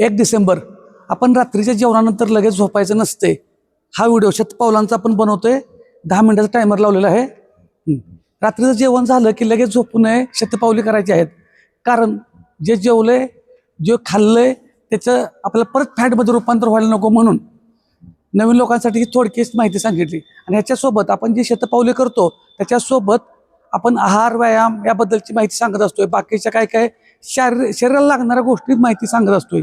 एक डिसेंबर. आपण रात्रीच्या जेवणानंतर लगेच झोपायचं नसते हा व्हिडिओ शतपावलांचा आपण बनवतोय. दहा मिनिटाचा टायमर लावलेला आहे. रात्रीचं जेवण झालं की लगेच झोपू नये शतपावली करायची आहेत. कारण जे जेवलंय जे खाल्लंय त्याचं आपल्याला परत फॅटमध्ये रूपांतर व्हायला नको म्हणून नवीन लोकांसाठी ही थोडकीच माहिती सांगितली. आणि ह्याच्यासोबत आपण जी शतपावली करतो त्याच्यासोबत आपण आहार व्यायाम याबद्दलची माहिती सांगत असतोय. बाकीच्या काय काय शारीर शरीराला लागणाऱ्या गोष्टी माहिती सांगत असतोय.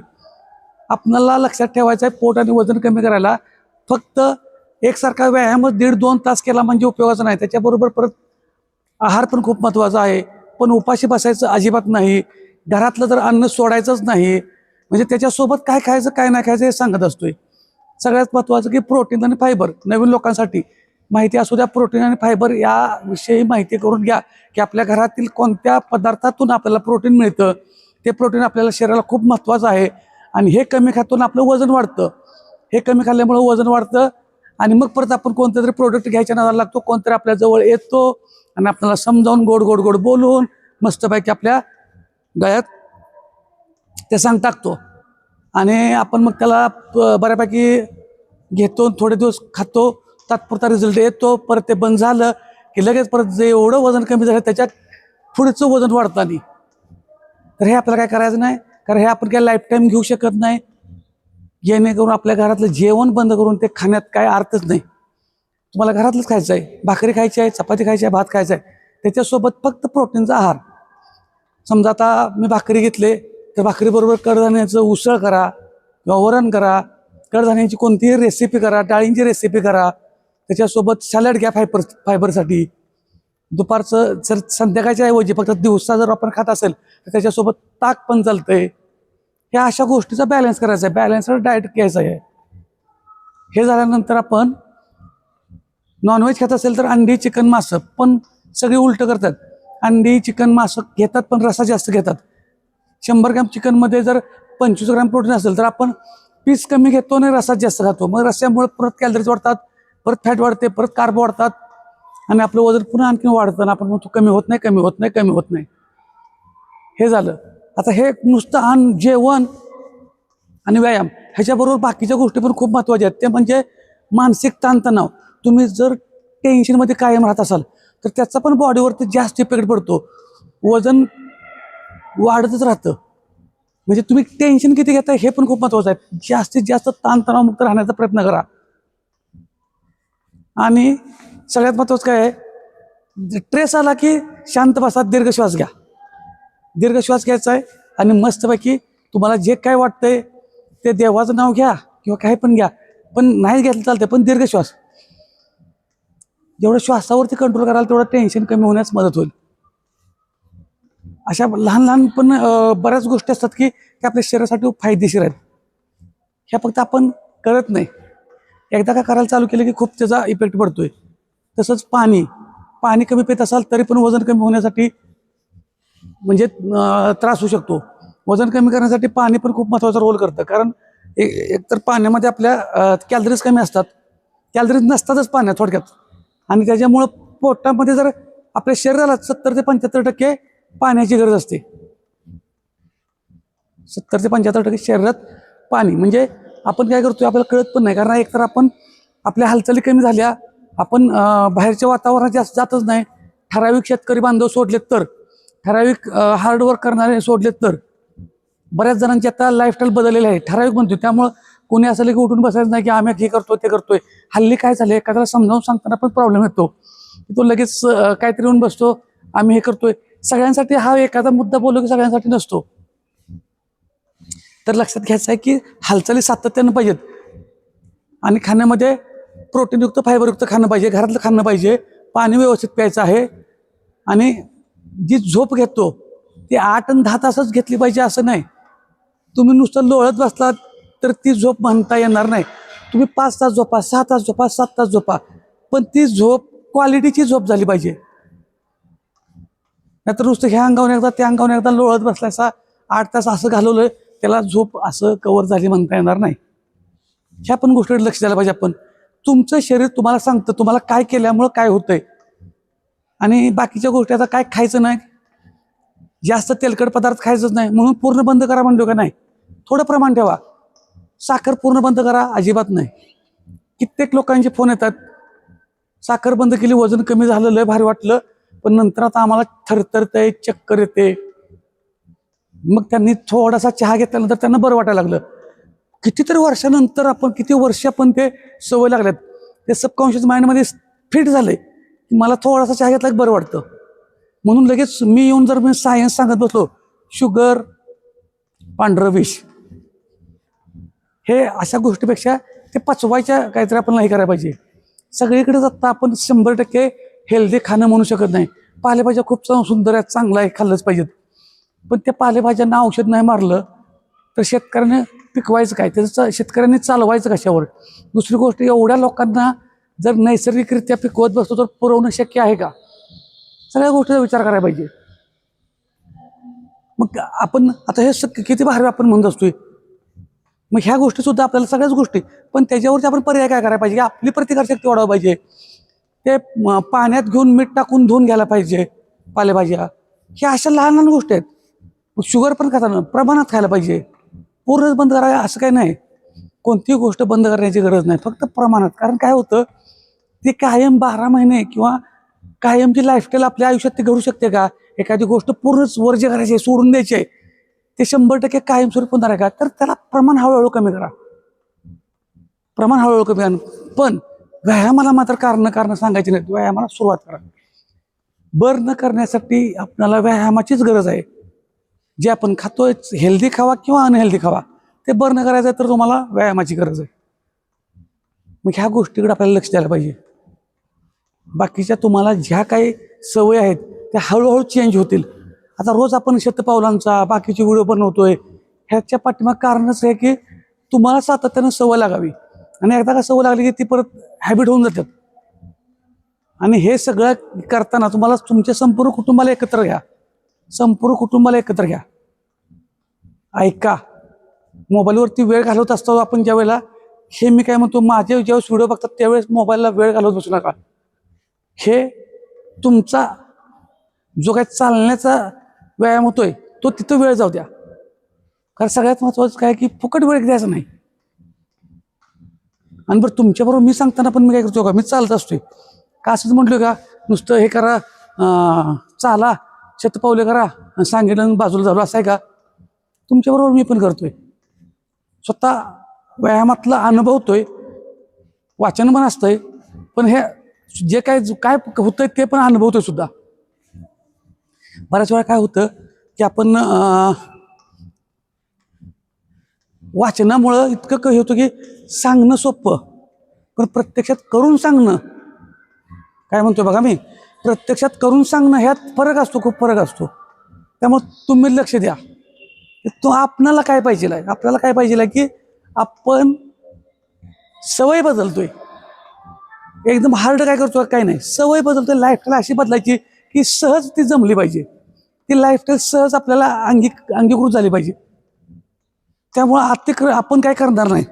आपल्याला लक्षात ठेवायचं आहे पोट आणि वजन कमी करायला. फक्त एकसारखा व्यायामच दीड दोन तास केला म्हणजे उपयोगाचा नाही. त्याच्याबरोबर परत आहार पण खूप महत्त्वाचा आहे. पण उपाशी बसायचं अजिबात नाही. घरातलं जर अन्न सोडायचंच नाही म्हणजे त्याच्यासोबत काय खायचं काय नाही खायचं हे सांगत असतोय. सगळ्यात महत्त्वाचं की प्रोटीन आणि फायबर नवीन लोकांसाठी. माहिती असू द्या प्रोटीन आणि फायबर याविषयी माहिती करून घ्या की आपल्या घरातील कोणत्या पदार्थातून आपल्याला प्रोटीन मिळतं. ते प्रोटीन आपल्याला शरीराला खूप महत्त्वाचं आहे. आणि हे कमी खातून आपलं वजन वाढतं. हे कमी खाल्ल्यामुळं वजन वाढतं. आणि मग परत आपण कोणतं तरी प्रोडक्ट घ्यायच्या नावाला लागतो कोणतरी आपल्या जवळ येतो आणि आपल्याला समजावून गोड गोड गोड बोलून मस्तपैकी आपल्या गळ्यात ते सांग टाकतो. आणि आपण मग त्याला प- बऱ्यापैकी घेतो थोडे दिवस खातो. तात्पुरता रिझल्ट येतो. परत ते बंद झालं की लगेच परत जे एवढं वजन कमी झालं त्याच्यात पुढचं वजन वाढतं तर हे आपल्याला काय करायचं नाही? कारण हे आपण काय लाईफ टाईम घेऊ शकत नाही. जेणेकरून आपल्या घरातलं जेवण बंद करून ते खाण्यात काय अर्थच नाही. तुम्हाला घरातलंच खायचं आहे. भाकरी खायची आहे चपाती खायची आहे भात खायचा आहे. त्याच्यासोबत फक्त प्रोटीनचा आहार. समजा आता मी भाकरी घेतले तर भाकरीबरोबर कडधान्याचं उसळ करा किंवा वरण करा. कडधान्याची कोणतीही रेसिपी करा डाळींची रेसिपी करा. त्याच्यासोबत सॅलड घ्या फायबर फायबरसाठी दुपारचं जर संध्याकाळच्या ऐवजी फक्त दिवसा जर आपण खात असेल तर त्याच्यासोबत ताक पण चालतंय. ह्या अशा गोष्टीचा बॅलन्स करायचा आहे. बॅलन्सवर डाएट घ्यायचं आहे. हे झाल्यानंतर आपण नॉनव्हेज खात असेल तर अंडी चिकन मासं पण सगळे उलटं करतात. अंडी चिकन मासं घेतात पण रसा जास्त घेतात. शंभर ग्रॅम चिकनमध्ये जर पंचवीस ग्रॅम प्रोटीन असेल तर आपण पीस कमी घेतो आणि रसात जास्त खातो. मग रस्यामुळे परत कॅलरीज वाढतात परत फॅट वाढते परत कार्ब वाढतात. आणि आपलं वजन पुन्हा आणखी वाढतं आपण म्हणतो कमी होत नाही कमी होत नाही कमी होत नाही. हे झालं. आता हे नुसतं अन्न जेवण आणि व्यायाम ह्याच्याबरोबर बाकीच्या गोष्टी पण खूप महत्त्वाच्या आहेत. ते म्हणजे मानसिक ताणतणाव. तुम्ही जर टेन्शनमध्ये कायम राहत असाल तर त्याचा पण बॉडीवरती जास्त इफेक्ट पडतो. वजन वाढतच राहतं. म्हणजे तुम्ही टेन्शन किती घेताय हे पण खूप महत्त्वाचं आहे. जास्तीत जास्त ताणतणावमुक्त राहण्याचा प्रयत्न करा. आणि सगळ्यात महत्त्वाचं काय आहे? ट्रेस आला की शांत बसा दीर्घ श्वास घ्या. दीर्घ श्वास घ्यायचा आहे आणि मस्तपैकी तुम्हाला जे काय वाटतंय ते देवाचं नाव घ्या किंवा काही पण घ्या. पण नाही घेतलं चालतं पण दीर्घ श्वास. जेवढं श्वासावरती कंट्रोल कराल तेवढं टेन्शन कमी होण्यास मदत होईल. अशा लहान लहान पण बऱ्याच गोष्टी असतात की त्या आपल्या शरीरासाठी फायदेशीर आहेत. ह्या फक्त आपण कळत नाही. एकदा का करायला चालू केलं की खूप त्याचा इफेक्ट पडतोय. तसंच पाणी. पाणी कमी पित असाल तरी पण वजन कमी होण्यासाठी म्हणजे त्रास होऊ शकतो. वजन कमी करण्यासाठी पाणी पण खूप महत्त्वाचा रोल करतं. कारण एक एकतर पाण्यामध्ये आपल्या कॅलरीज कमी असतात. कॅलरीज नसतातच पाण्यात थोडक्यात. आणि त्याच्यामुळं पोटामध्ये जर आपल्या शरीराला सत्तर ते पंच्याहत्तर टक्के पाण्याची गरज असते. सत्तर ते पंच्याहत्तर टक्के शरीरात पाणी. म्हणजे आपण काय करतोय आपल्याला कळत पण नाही. कारण एकतर आपण आपल्या हालचाली कमी झाल्या आपण बाहेरच्या वातावरणात जास्त जातच नाही. ठराविक शेतकरी बांधव सोडलेत तर ठराविक हार्डवर्क करणारे सोडलेत तर. बऱ्याच जणांची आता लाईफस्टाईल बदललेली आहे. ठराविक म्हणतो त्यामुळं कोणी असं की उठून बसायचं नाही की आम्ही हे करतो ते करतोय. हल्ली काय झालं एखाद्याला समजावून सांगताना पण प्रॉब्लेम येतो. की तो लगेच काहीतरी येऊन बसतो. आम्ही हे करतोय. सगळ्यांसाठी हा एखादा मुद्दा बोललो की सगळ्यांसाठी नसतो. तर लक्षात घ्यायचं आहे की हालचाली सातत्यानं पाहिजेत. आणि खाण्यामध्ये प्रोटीनयुक्त फायबरयुक्त खाणं पाहिजे घरातलं खाणं पाहिजे पाणी व्यवस्थित प्यायचं आहे. आणि जी झोप घेतो ती आठ आणि दहा तासच घेतली पाहिजे असं नाही. तुम्ही नुसतं लोळत बसलात तर ती झोप म्हणता येणार नाही. तुम्ही पाच तास झोपा सहा तास झोपा सात तास झोपा. पण ती झोप क्वालिटीची झोप झाली पाहिजे. नाहीतर नुसतं ह्या अंगावर एकदा त्या अंगावर एकदा लोळत बसल्याचा आठ तास असं घालवलं त्याला झोप असं कवर झाली म्हणता येणार नाही. ह्या पण गोष्टीकडे लक्ष द्यायला पाहिजे आपण. तुमचं शरीर तुम्हाला सांगतं तुम्हाला काय केल्यामुळं काय होतंय. आणि बाकीच्या गोष्टी आता काय खायचं नाही. जास्त तेलकट पदार्थ खायचंच नाही. म्हणून पूर्ण बंद करा म्हणलो का नाही? थोडं प्रमाण ठेवा. साखर पूर्ण बंद करा अजिबात नाही. कित्येक लोकांचे फोन येतात. साखर बंद केली वजन कमी झालं लय भारी वाटलं. पण नंतर आता आम्हाला थरथरतंय चक्कर येते. मग त्यांनी थोडासा चहा घेतल्यानंतर त्यांना बरं वाटायला लागलं. कितीतरी वर्षानंतर आपण किती वर्ष आपण ते सवय लागल्यात. ते सबकॉन्शियस माइंडमध्ये फिट झालं की मला थोडासा चहा घेतला बरं वाटतं. म्हणून लगेच मी येऊन जर मी सायन्स सांगत बसलो शुगर पांढरं विष. हे अशा गोष्टीपेक्षा ते पचवायच्या काहीतरी आपण नाही करायला पाहिजे. सगळीकडेच आता आपण शंभर टक्के हेल्दी खाणं म्हणू शकत नाही. पालेभाज्या खूप सुंदर आहेत चांगलं आहे खाल्लंच पाहिजेत. पण त्या पालेभाज्यांना औषध नाही मारलं तर शेतकऱ्याने पिकवायचं काय? त्याचं शेतकऱ्यांनी चालवायचं कशावर? दुसरी गोष्ट एवढ्या लोकांना जर नैसर्गिकरित्या पिकवत बसतो तर पुरवणं शक्य आहे का? सगळ्या गोष्टीचा विचार करायला पाहिजे. मग आपण आता हे शक्य किती भारी आपण म्हणत असतोय. मग ह्या गोष्टी सुद्धा आपल्याला सगळ्याच गोष्टी पण त्याच्यावरती आपण पर्याय काय करायला पाहिजे? की आपली प्रतिकारशक्ती वाढवायला पाहिजे. ते पाण्यात घेऊन मीठ टाकून धुवून घ्यायला पाहिजे पालेभाज्या. ह्या अशा लहान लहान गोष्टी आहेत. मग शुगर पण खाताना प्रमाणात खायला पाहिजे. पूर्णच बंद करावे असं काही नाही. कोणतीही गोष्ट बंद करण्याची गरज नाही. फक्त प्रमाणात. कारण काय होतं ते कायम बारा महिने किंवा कायमची लाईफस्टाईल आपल्या आयुष्यात ते घडू शकते का? एखादी गोष्ट पूर्णच वर्ज करायची आहे सोडून द्यायची आहे ते शंभर टक्के कायमस्वरूपी होणार आहे का? तर त्याला प्रमाण हळूहळू कमी करा. प्रमाण हळूहळू कमी करा. पण व्यायामाला मात्र कारण कारण सांगायची नाही. व्यायामाला सुरुवात करा. बर्न करण्यासाठी आपल्याला व्यायामाचीच गरज आहे. जे आपण खातोय हेल्दी खावा किंवा अनहेल्दी खावा ते बर्न करायचं आहे तर तुम्हाला व्यायामाची गरज आहे. मग ह्या गोष्टीकडे आपल्याला लक्ष द्यायला पाहिजे. बाकीच्या तुम्हाला ज्या काही सवयी आहेत त्या हळूहळू चेंज होतील. आता रोज आपण शतपावलांचा बाकीचे व्हिडिओ बनवतोय ह्याच्या पाठीमाग कारणच आहे की तुम्हाला सातत्यानं सवय लागावी. आणि एकदा का सवय लागली की ती परत हॅबिट होऊन जातात. आणि हे सगळं करताना तुम्हाला तुमच्या संपूर्ण कुटुंबाला एकत्र घ्या. संपूर्ण कुटुंबाला एकत्र घ्या. ऐका. मोबाईलवरती वेळ घालवत असतो आपण ज्या वेळेला हे मी काय म्हणतो माझे ज्यावेळेस व्हिडिओ बघतात त्यावेळेस मोबाईलला वेळ घालवत बसू नका. हे तुमचा जो काही चालण्याचा व्यायाम होतोय तो तिथं वेळ जाऊ द्या. कारण सगळ्यात महत्वाचं काय की फुकट वेळ द्यायचा नाही. आणि बरं तुमच्याबरोबर मी सांगताना पण मी काय करतो का मी चालत असतोय. का असंच म्हटलं का नुसतं हे करा चाला. शतपावले करा आणि सांगितलं बाजूला झालो. असं आहे का? तुमच्याबरोबर मी पण करतोय. स्वतः व्यायामातला अनुभवतोय वाचन पण असतंय. पण हे जे काय काय होतंय ते पण अनुभवतोय सुद्धा. बऱ्याच वेळा काय होतं की आपण वाचनामुळं इतकं काही होतं की सांगणं सोपं. पण प्रत्यक्षात करून सांगणं. काय म्हणतोय बघा मी? प्रत्यक्षात करून सांगणं ह्यात फरक असतो खूप फरक असतो. त्यामुळे तुम्ही लक्ष द्या. की तो आपणाला काय पाहिजे आहे? आपल्याला काय पाहिजे आहे की आपण सवय बदलतोय. एकदम हार्ड काय करतो काय नाही. सवय बदलतोय लाईफस्टाईल अशी बदलायची की सहज ती जमली पाहिजे. ती लाईफस्टाईल सहज आपल्याला अंगी अंगीकृत झाली पाहिजे. त्यामुळं अतिक्र आपण काय करणार नाही?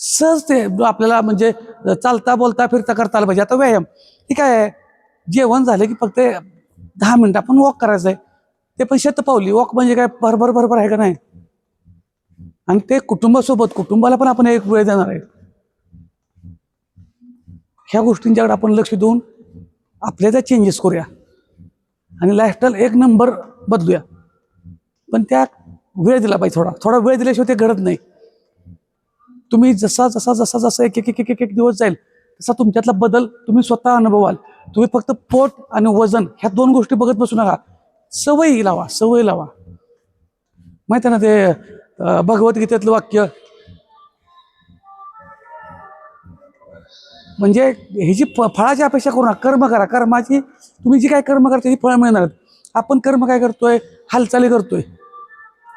सहज ते आपल्याला म्हणजे चालता बोलता फिरता करता आलं पाहिजे. आता व्यायाम हे काय आहे. जेवण झालं की फक्त दहा मिनिटं आपण वॉक करायचं आहे ते पण शतपावली वॉक म्हणजे काय? भरभर भरभर आहे का नाही? आणि ते कुटुंबासोबत कुटुंबाला पण आपण एक वेळ देणार आहे. ह्या गोष्टींच्याकडे आपण लक्ष देऊन आपल्या त्या चेंजेस करूया. आणि लाईफस्टाईल एक नंबर बदलूया. पण त्या वेळ दिला पाहिजे थोडा. थोडा वेळ दिल्याशिवाय ते घडत नाही. तुम्ही जसा जसा जसा जसा एक एक एक एक एक दिवस जाईल तसा तुमच्यातला बदल तुम्ही स्वतः अनुभवाल. तुम्ही फक्त पोट आणि वजन ह्या दोन गोष्टी बघत बसू नका. सवयी लावा सवय लावा. माहिती आहे ना ते भगवद्गीतेतलं वाक्य? म्हणजे हे जी फ- फळाची अपेक्षा करू नका कर्म करा. कर्माची तुम्ही जी काय कर्म करता ती फळ मिळणार आहेत. आपण कर्म काय करतोय? हालचाली करतोय.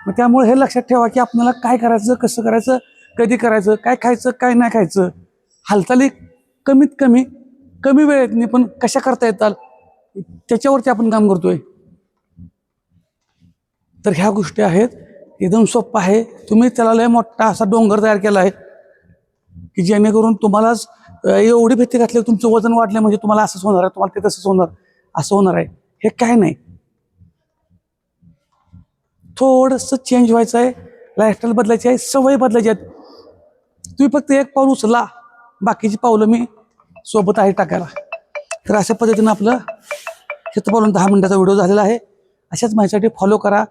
मग त्यामुळे हे लक्षात ठेवा की आपल्याला काय करायचं कसं करायचं कधी करायचं काय खायचं काय नाही खायचं. हालचाली कमीत कमी कमी वेळेत पण कशा करता येतात त्याच्यावरती आपण काम करतोय. तर ह्या गोष्टी आहेत एकदम सोपं आहे. तुम्ही त्याला लय मोठा असा डोंगर तयार केला आहे की जेणेकरून तुम्हालाच एवढी भीती घातली तुमचं वजन वाढलं म्हणजे तुम्हाला असंच होणार आहे तुम्हाला ते तसंच होणार असं होणार आहे. हे काय नाही. थोडंसं चेंज व्हायचं आहे लाईफस्टाईल बदलायची आहे सवय बदलायची आहेत. तुम्ही फक्त एक पाऊल उचला बाकीची पावलं मी सोबत आहे टाकायला. तर अशा पद्धतीनं आपलं शतपावलं दहा मिनिटाचा व्हिडिओ झालेला आहे. अशाच माहितीसाठी फॉलो करा.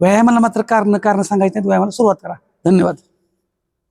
व्यायामाला मात्र कारण कारण सांगायचं नाही व्यायामाला सुरुवात करा. धन्यवाद.